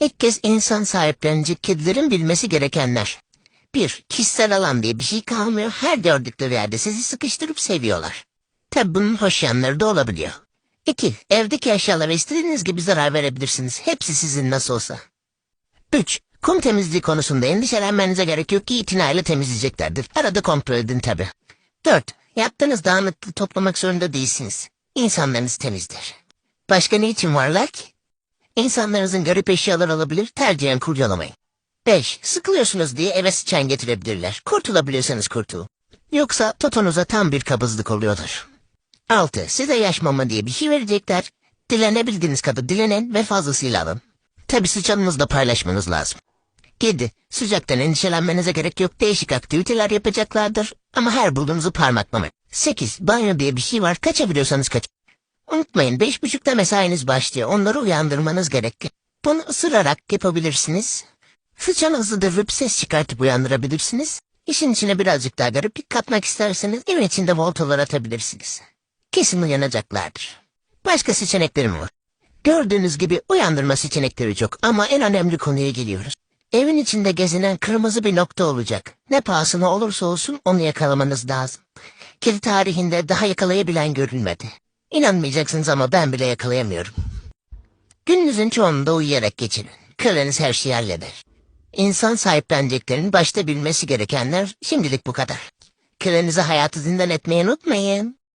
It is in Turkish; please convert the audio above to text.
İlk kez insan sahiplenecek kedilerin bilmesi gerekenler. 1. Kişisel alan diye bir şey kalmıyor. Her gördükleri yerde sizi sıkıştırıp seviyorlar. Tabi bunun hoş yanları da olabiliyor. 2. Evdeki eşyalara istediğiniz gibi zarar verebilirsiniz. Hepsi sizin nasıl olsa. 3. Kum temizliği konusunda endişelenmenize gerek yok ki itinayla temizleyeceklerdir. Arada kontrol edin tabi. 4. Yaptığınız dağınıklığı toplamak zorunda değilsiniz. İnsanlarınız temizdir. Başka ne için varlar ki? İnsanlarınızın garip eşyalar alabilir, tercihen kurcalamayın. 5. Sıkılıyorsunuz diye eve sıçan getirebilirler. Kurtulabilirseniz kurtul. Yoksa totonuza tam bir kabızlık oluyordur. 6. Size yaş diye bir şey verecekler. Dilenebildiğiniz kadar dilenen ve fazlasıyla alın. Tabi sıçanınızla paylaşmanız lazım. 7. Sıcaktan endişelenmenize gerek yok. Değişik aktiviteler yapacaklardır. Ama her bulduğunuzu parmaklamayın. 8. Banyo diye bir şey var. Kaçabiliyorsanız kaç. Unutmayın beş buçukta mesainiz başlıyor. Onları uyandırmanız gerek. Bunu ısırarak yapabilirsiniz. Sıçanızı dövüp ses çıkartıp uyandırabilirsiniz. İşin içine birazcık daha gariplik katmak isterseniz evin içinde voltalar atabilirsiniz. Kesin uyanacaklardır. Başka seçeneklerim var. Gördüğünüz gibi uyandırma seçenekleri çok ama en önemli konuya geliyoruz. Evin içinde gezinen kırmızı bir nokta olacak. Ne pahasına olursa olsun onu yakalamanız lazım. Kedi tarihinde daha yakalayabilen görülmedi. İnanmayacaksınız ama ben bile yakalayamıyorum. Gününüzün çoğunda uyuyarak geçirin. Köleniz her şeyi halleder. İnsan sahipleneceklerin başta bilmesi gerekenler şimdilik bu kadar. Kölenize hayatı zindan etmeyi unutmayın.